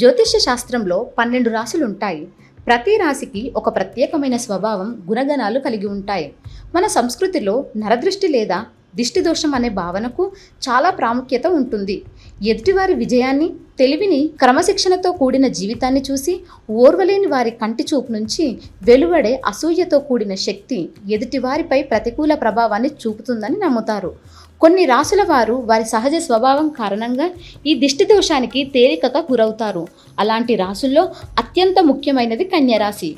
జ్యోతిష్య శాస్త్రంలో పన్నెండు రాశులుంటాయి. ప్రతి రాశికి ఒక ప్రత్యేకమైన స్వభావం గుణగణాలు కలిగి ఉంటాయి. మన సంస్కృతిలో నరదృష్టి లేదా దిష్టి దోషం అనే భావనకు చాలా ప్రాముఖ్యత ఉంటుంది. ఎదుటివారి విజయాన్ని తెలివిని క్రమశిక్షణతో కూడిన జీవితాన్ని చూసి ఓర్వలేని వారి కంటి చూపు నుంచి వెలువడే అసూయతో కూడిన శక్తి ఎదుటివారిపై ప్రతికూల ప్రభావాన్ని చూపుతుందని నమ్ముతారు. కొన్ని రాసుల వారు వారి సహజ స్వభావం కారణంగా ఈ దిష్టి దోషానికి తేలికగా గురవుతారు. అలాంటి రాసుల్లో అత్యంత ముఖ్యమైనది కన్యరాశి.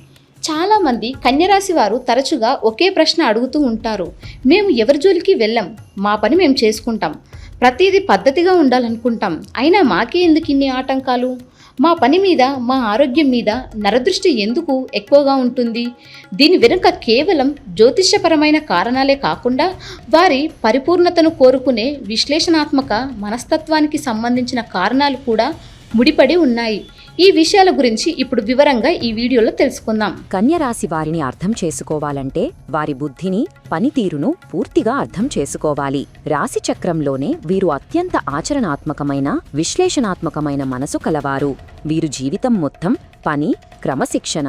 చాలామంది కన్యరాశి వారు తరచుగా ఒకే ప్రశ్న అడుగుతూ ఉంటారు. మేము ఎవరి జోలికి వెళ్ళం? మా పని మేము చేసుకుంటాం. ప్రతిదీ పద్ధతిగా ఉండాలనుకుంటాం. అయినా మాకే ఎందుకు ఇన్ని ఆటంకాలు? మా పని మీద మా ఆరోగ్యం మీద నరదృష్టి ఎందుకు ఎక్కువగా ఉంటుంది? దీని వెనుక కేవలం జ్యోతిష్యపరమైన కారణాలే కాకుండా వారి పరిపూర్ణతను కోరుకునే విశ్లేషణాత్మక మనస్తత్వానికి సంబంధించిన కారణాలు కూడా ముడిపడి ఉన్నాయి. ఈ విషయాల గురించి ఇప్పుడు వివరంగా ఈ వీడియోలో తెలుసుకుందాం. కన్యరాశి వారిని అర్థం చేసుకోవాలంటే వారి బుద్ధిని పనితీరును పూర్తిగా అర్థం చేసుకోవాలి. రాశి చక్రంలోనే వీరు అత్యంత ఆచరణాత్మకమైన విశ్లేషణాత్మకమైన మనసు కలవారు. వీరు జీవితం మొత్తం పని క్రమశిక్షణ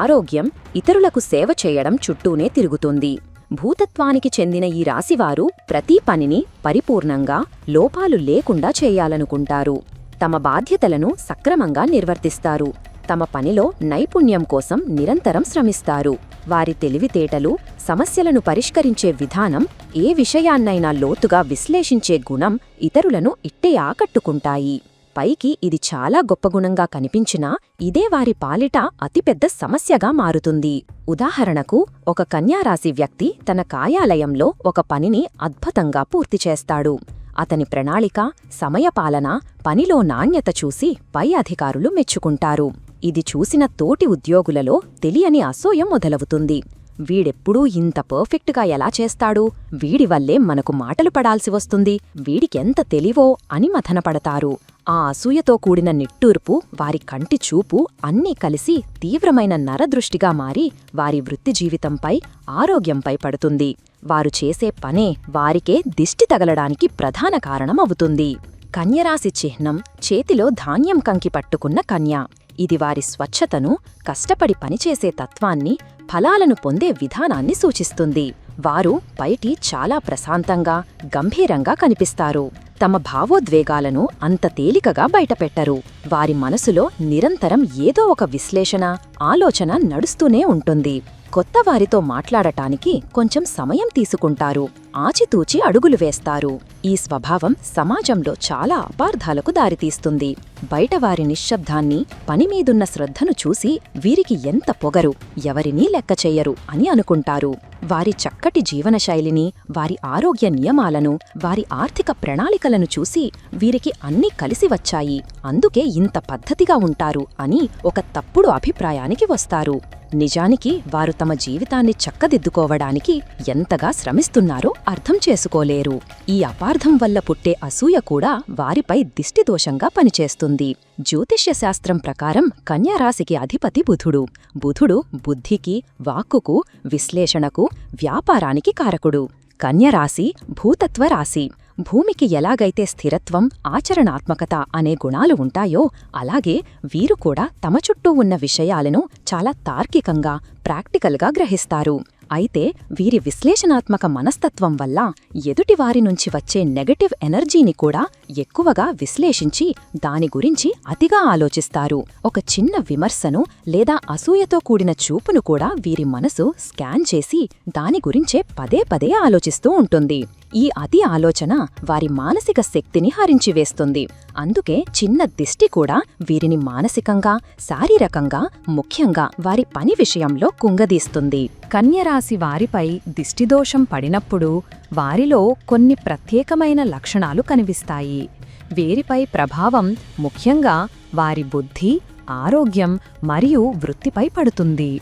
ఆరోగ్యం ఇతరులకు సేవ చేయడం చుట్టూనే తిరుగుతుంది. భూతత్వానికి చెందిన ఈ రాశివారు ప్రతి పనిని పరిపూర్ణంగా లోపాలు లేకుండా చేయాలనుకుంటారు. తమ బాధ్యతలను సక్రమంగా నిర్వర్తిస్తారు. తమ పనిలో నైపుణ్యం కోసం నిరంతరం శ్రమిస్తారు. వారి తెలివితేటలు సమస్యలను పరిష్కరించే విధానం ఏ విషయాన్నైనా లోతుగా విశ్లేషించే గుణం ఇతరులను ఇట్టే ఆకట్టుకుంటాయి. పైకి ఇది చాలా గొప్ప గుణంగా కనిపించినా ఇదే వారి పాలిట అతిపెద్ద సమస్యగా మారుతుంది. ఉదాహరణకు ఒక కన్యారాశి వ్యక్తి తన కార్యాలయంలో ఒక పనిని అద్భుతంగా పూర్తి చేస్తాడు. అతని ప్రణాళిక సమయపాలన పనిలో నాణ్యత చూసి పై అధికారులు మెచ్చుకుంటారు. ఇది చూసిన తోటి ఉద్యోగులలో తెలియని అసూయం మొదలవుతుంది. వీడెప్పుడూ ఇంత పర్ఫెక్ట్గా ఎలా చేస్తాడు? వీడి వల్లే మనకు మాటలు పడాల్సి వస్తుంది. వీడికెంత తెలివో అని మథనపడతారు. ఆ అసూయతో కూడిన నిట్టూర్పు వారి కంటి చూపు అన్నీ కలిసి తీవ్రమైన నరదృష్టిగా మారి వారి వృత్తి జీవితంపై ఆరోగ్యంపై పడుతుంది. వారు చేసే పనే వారికే దిష్టి తగలడానికి ప్రధాన కారణమవుతుంది. కన్యరాశి చిహ్నం చేతిలో ధాన్యం కంకి పట్టుకున్న కన్య. ఇది వారి స్వచ్ఛతను కష్టపడి పనిచేసే తత్వాన్ని ఫలాలను పొందే విధానాన్ని సూచిస్తుంది. వారు బయటి చాలా ప్రశాంతంగా గంభీరంగా కనిపిస్తారు. తమ భావోద్వేగాలను అంత తేలికగా బయటపెట్టరు. వారి మనసులో నిరంతరం ఏదో ఒక విశ్లేషణ ఆలోచన నడుస్తూనే ఉంటుంది. కొత్త వారితో మాట్లాడటానికి కొంచెం సమయం తీసుకుంటారు. ఆచితూచి అడుగులు వేస్తారు. ఈ స్వభావం సమాజంలో చాలా అపార్థాలకు దారితీస్తుంది. బయటవారి నిశ్శబ్దాన్ని పనిమీదున్న శ్రద్ధను చూసి వీరికి ఎంత పొగరు ఎవరినీ లెక్క చెయ్యరు అని అనుకుంటారు. వారి చక్కటి జీవనశైలిని వారి ఆరోగ్య నియమాలను వారి ఆర్థిక ప్రణాళికలను చూసి వీరికి అన్నీ కలిసి వచ్చాయి. అందుకే ఇంత పద్ధతిగా ఉంటారు అని ఒక తప్పుడు అభిప్రాయానికి వస్తారు. నిజానికి వారు తమ జీవితాన్ని చక్కదిద్దుకోవడానికి ఎంతగా శ్రమిస్తున్నారో అర్థం చేసుకోలేరు. ఈ అపార్థం వల్ల పుట్టే అసూయ కూడా వారిపై దిష్టిదోషంగా పనిచేస్తుంది. జ్యోతిష్య శాస్త్రం ప్రకారం కన్యారాశికి అధిపతి బుధుడు. బుధుడు బుద్ధికి వాక్కుకు విశ్లేషణకు వ్యాపారానికి కారకుడు. కన్యరాశి భూతత్వ రాశి. భూమికి ఎలాగైతే స్థిరత్వం ఆచరణాత్మకత అనే గుణాలు ఉంటాయో అలాగే వీరు కూడా తమ చుట్టూ ఉన్న విషయాలను చాలా తార్కికంగా ప్రాక్టికల్గా గ్రహిస్తారు. అయితే వీరి విశ్లేషణాత్మక మనస్తత్వం వల్ల ఎదుటివారి నుంచి వచ్చే నెగటివ్ ఎనర్జీని కూడా ఎక్కువగా విశ్లేషించి దాని గురించి అతిగా ఆలోచిస్తారు. ఒక చిన్న విమర్శను లేదా అసూయతో కూడిన చూపును కూడా వీరి మనసు స్కాన్ చేసి దాని గురించే పదే పదే ఆలోచిస్తూ ఉంటుంది. ఈ అతి ఆలోచన వారి మానసిక శక్తిని హరించివేస్తుంది అందుకే చిన్న దిష్టి కూడా వీరిని మానసికంగా శారీరకంగా ముఖ్యంగా వారి పని విషయంలో కుంగదీస్తుంది. కన్యరాశి వారిపై దిష్టిదోషం పడినప్పుడు వారిలో కొన్ని ప్రత్యేకమైన లక్షణాలు కనిపిస్తాయి. వీరిపై ప్రభావం ముఖ్యంగా వారి బుద్ధి ఆరోగ్యం మరియు వృత్తిపై పడుతుంది.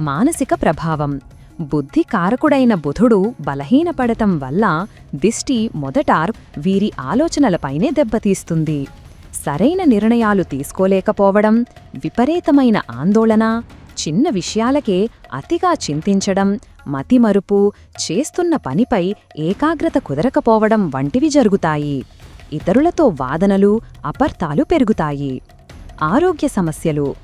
మానసిక ప్రభావం బుద్ధి కారకుడైన బుధుడు బలహీనపడటం వల్ల దిష్టి మొదట వీరి ఆలోచనలపైనే దెబ్బతీస్తుంది. సరైన నిర్ణయాలు తీసుకోలేకపోవడం విపరీతమైన ఆందోళన చిన్న విషయాలకే అతిగా చింతించడం మతిమరుపు చేస్తున్న పనిపై ఏకాగ్రత కుదరకపోవడం వంటివి జరుగుతాయి. ఇతరులతో వాదనలు అపర్థాలు పెరుగుతాయి. ఆరోగ్య సమస్యలు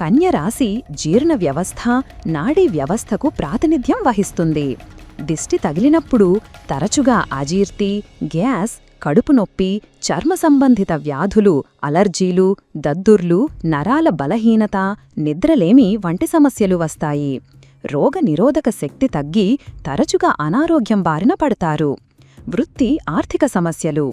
కన్య రాశి జీర్ణ వ్యవస్థ నాడీ వ్యవస్థకు ప్రాతినిధ్యం వహిస్తుంది. దిష్టి తగిలినప్పుడు తరచుగా అజీర్తి గ్యాస్ కడుపు నొప్పి చర్మ సంబంధిత వ్యాధులు అలర్జీలు దద్దుర్లు నరాల బలహీనత నిద్రలేమి వంటి సమస్యలు వస్తాయి. రోగ నిరోధక శక్తి తగ్గి తరచుగా అనారోగ్యం బారిన పడతారు. వృత్తి ఆర్థిక సమస్యలు.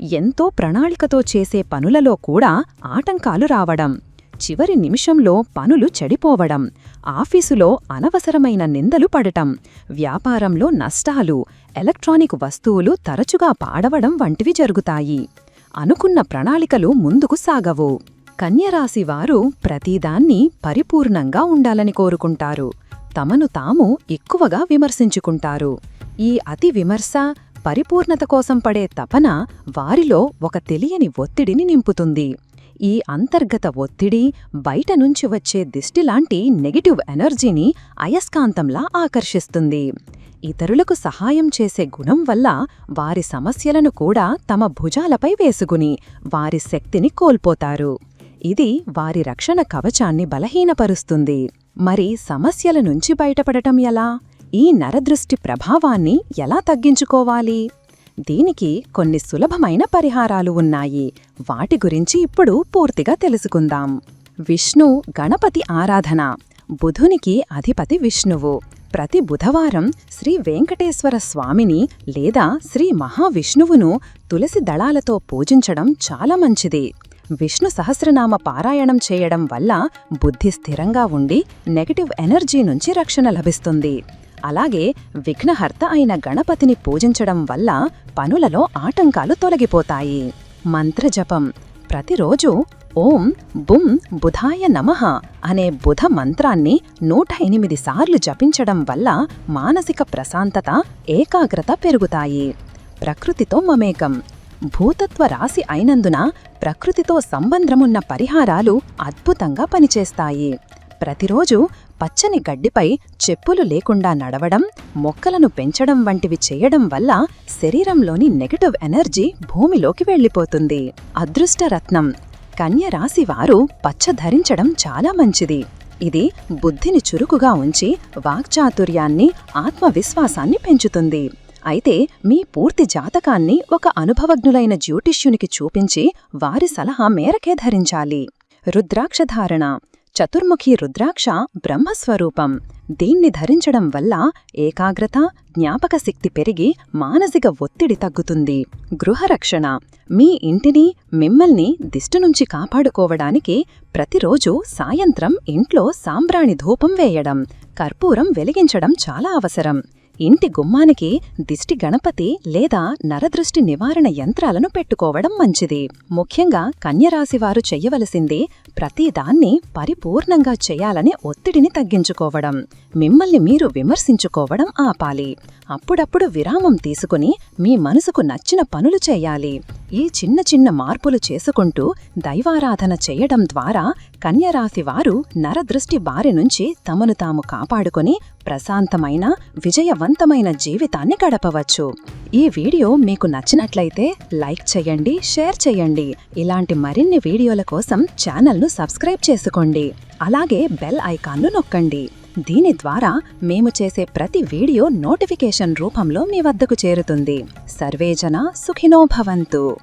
ఎంతో ప్రణాళికతో చేసే పనులలో కూడా ఆటంకాలు రావడం. చివరి నిమిషంలో పనులు చెడిపోవడం ఆఫీసులో అనవసరమైన నిందలు పడటం వ్యాపారంలో నష్టాలు ఎలక్ట్రానిక్ వస్తువులు తరచుగా పాడవడం వంటివి జరుగుతాయి. అనుకున్న ప్రణాళికలు ముందుకు సాగవు. కన్యరాశివారు ప్రతిదాన్ని పరిపూర్ణంగా ఉండాలని కోరుకుంటారు. తమను తాము ఎక్కువగా విమర్శించుకుంటారు. ఈ అతి విమర్శ పరిపూర్ణత కోసం పడే తపన వారిలో ఒక తెలియని ఒత్తిడిని నింపుతుంది. ఈ అంతర్గత ఒత్తిడి బయట నుంచి వచ్చే దిష్టిలాంటి నెగిటివ్ ఎనర్జీని అయస్కాంతంలా ఆకర్షిస్తుంది. ఇతరులకు సహాయం చేసే గుణం వల్ల వారి సమస్యలను కూడా తమ భుజాలపై వేసుకుని వారి శక్తిని కోల్పోతారు. ఇది వారి రక్షణ కవచాన్ని బలహీనపరుస్తుంది. మరి సమస్యల నుంచి బయటపడటం ఎలా? ఈ నరదృష్టి ప్రభావాన్ని ఎలా తగ్గించుకోవాలి? దీనికి కొన్ని సులభమైన పరిహారాలు ఉన్నాయి. వాటి గురించి ఇప్పుడు పూర్తిగా తెలుసుకుందాం. విష్ణు గణపతి ఆరాధన. బుధునికి అధిపతి విష్ణువు. ప్రతి బుధవారం శ్రీ వెంకటేశ్వర స్వామిని లేదా శ్రీ మహావిష్ణువును తులసి దళాలతో పూజించడం చాలా మంచిది. విష్ణు సహస్రనామ పారాయణం చేయడం వల్ల బుద్ధి స్థిరంగా ఉండి నెగటివ్ ఎనర్జీ నుంచి రక్షణ లభిస్తుంది. అలాగే విఘ్నహర్త అయిన గణపతిని పూజించడం వల్ల పనులలో ఆటంకాలు తొలగిపోతాయి. మంత్రజపం. ప్రతిరోజు ఓం బుం బుధాయ నమః అనే బుధ మంత్రాన్ని నూట ఎనిమిది సార్లు జపించడం వల్ల మానసిక ప్రశాంతత ఏకాగ్రత పెరుగుతాయి. ప్రకృతితో మమేకం. భూతత్వ రాశి అయినందున ప్రకృతితో సంబంధమున్న పరిహారాలు అద్భుతంగా పనిచేస్తాయి. ప్రతిరోజు పచ్చని గడ్డిపై చెప్పులు లేకుండా నడవడం మొక్కలను పెంచడం వంటివి చేయడం వల్ల శరీరంలోని నెగటివ్ ఎనర్జీ భూమిలోకి వెళ్ళిపోతుంది. అదృష్టరత్నం. కన్య రాశి వారు పచ్చ ధరించడం చాలా మంచిది. ఇది బుద్ధిని చురుకుగా ఉంచి వాక్చాతుర్యాన్ని ఆత్మవిశ్వాసాన్ని పెంచుతుంది. అయితే మీ పూర్తి జాతకాన్ని ఒక అనుభవజ్ఞులైన జ్యోతిష్యునికి చూపించి వారి సలహా మేరకే ధరించాలి. రుద్రాక్షధారణ. చతుర్ముఖి రుద్రాక్ష బ్రహ్మస్వరూపం. దీన్ని ధరించడం వల్ల ఏకాగ్రత జ్ఞాపకశక్తి పెరిగి మానసిక ఒత్తిడి తగ్గుతుంది. గృహరక్షణ. మీ ఇంటిని మిమ్మల్ని దిష్టి నుంచి కాపాడుకోవడానికి ప్రతిరోజు సాయంత్రం ఇంట్లో సాంబ్రాణి ధూపం వేయడం కర్పూరం వెలిగించడం చాలా అవసరం. ఇంటి గుమ్మానికి దిష్టి గణపతి లేదా నరదృష్టి నివారణ యంత్రాలను పెట్టుకోవడం మంచిది. ముఖ్యంగా కన్యరాశివారు చెయ్యవలసింది ప్రతిదాన్ని పరిపూర్ణంగా చేయాలనే ఒత్తిడిని తగ్గించుకోవడం. మిమ్మల్ని మీరు విమర్శించుకోవడం ఆపాలి. అప్పుడప్పుడు విరామం తీసుకుని మీ మనసుకు నచ్చిన పనులు చేయాలి. ఈ చిన్న చిన్న మార్పులు చేసుకుంటూ దైవారాధన చేయడం ద్వారా కన్యరాశివారు నరదృష్టి బారి నుంచి తమను తాము కాపాడుకొని ప్రశాంతమైన విజయవంతమైన జీవితాన్ని గడపవచ్చు. ఈ వీడియో మీకు నచ్చినట్లయితే లైక్ చేయండి షేర్ చేయండి. ఇలాంటి మరిన్ని వీడియోల కోసం ఛానల్ను సబ్స్క్రైబ్ చేసుకోండి. అలాగే బెల్ ఐకాన్ను నొక్కండి. దీని ద్వారా మేము చేసే ప్రతి వీడియో నోటిఫికేషన్ రూపంలో మీ వద్దకు చేరుతుంది. సర్వేజన సుఖినోభవంతు